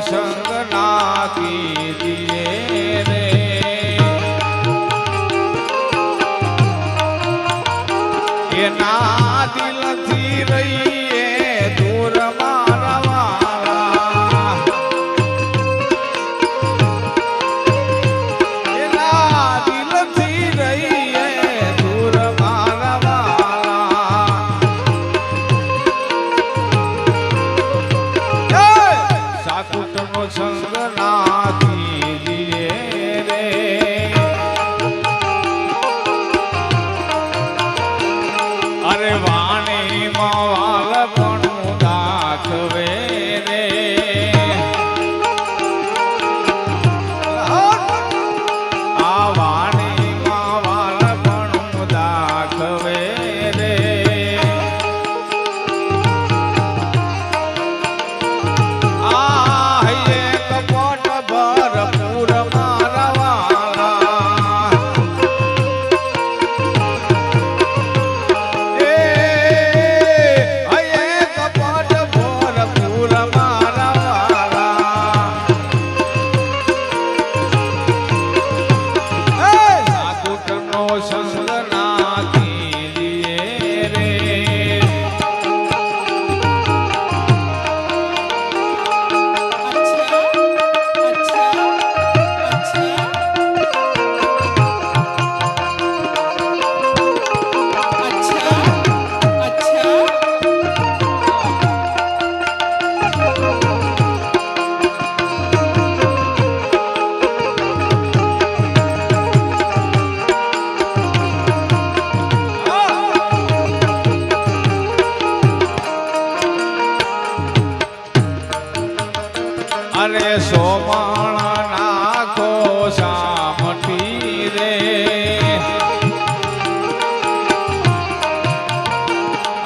સંગ નાખી દિયે સંગના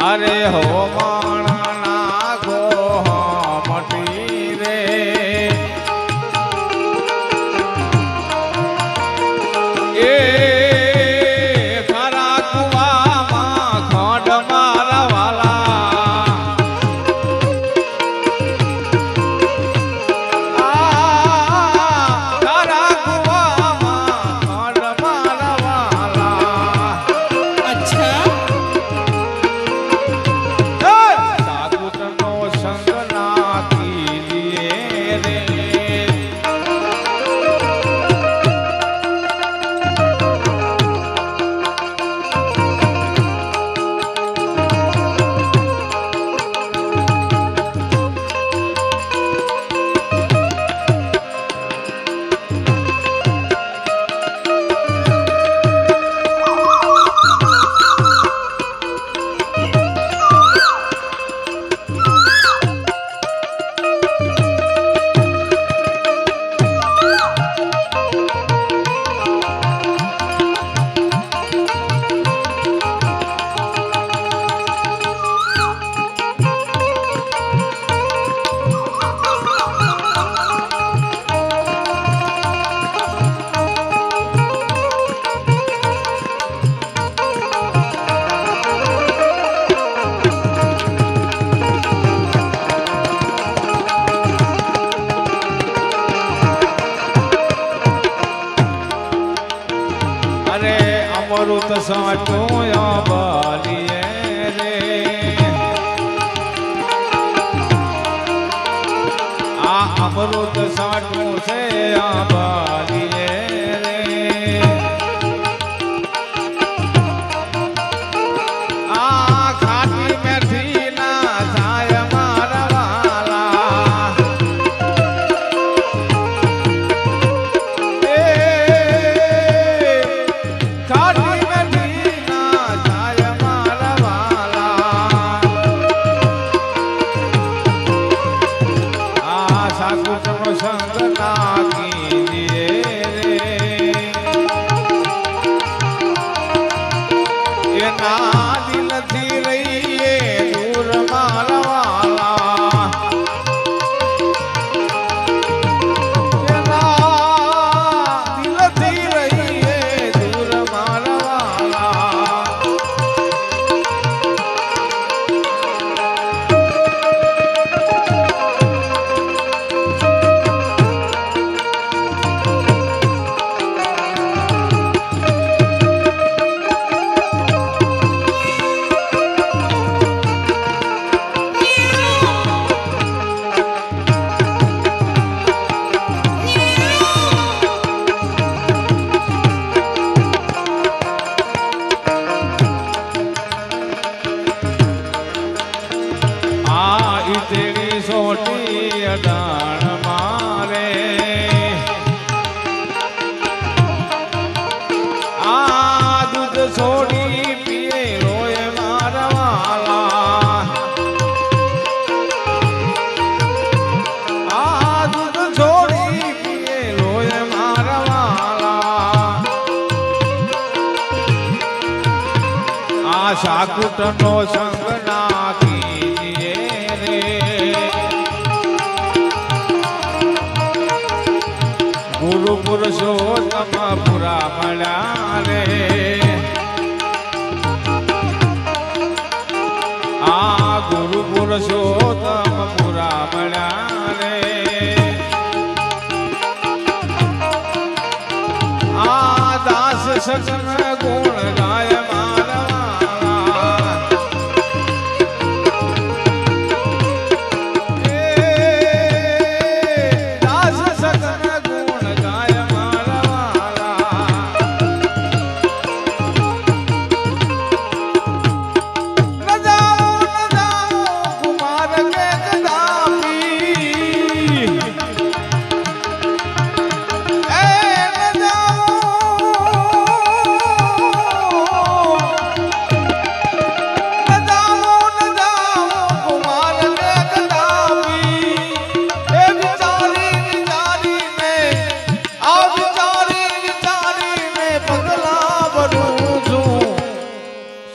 અરે હો માં. અમૃત સાટો બાલીએ રે. આ અમૃત સાટું છે આ સાધુ સંગ નાખી છોડી અડાણ મારે. આ દૂધ છોડી પીએ રોય મારવાલા આ દૂધ છોડી પીએ રોય મારવાલા સંગ પુરુષોત્તમ પુરા મળ્યા રે. આ દાસ સજન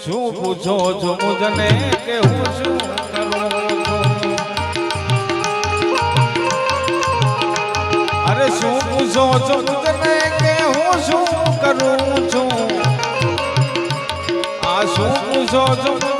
શું પૂછો છો મુજને કે હું શું અરે શું પૂછો છો મુજને કે હું શું કરું છું? આ શું પૂછો છો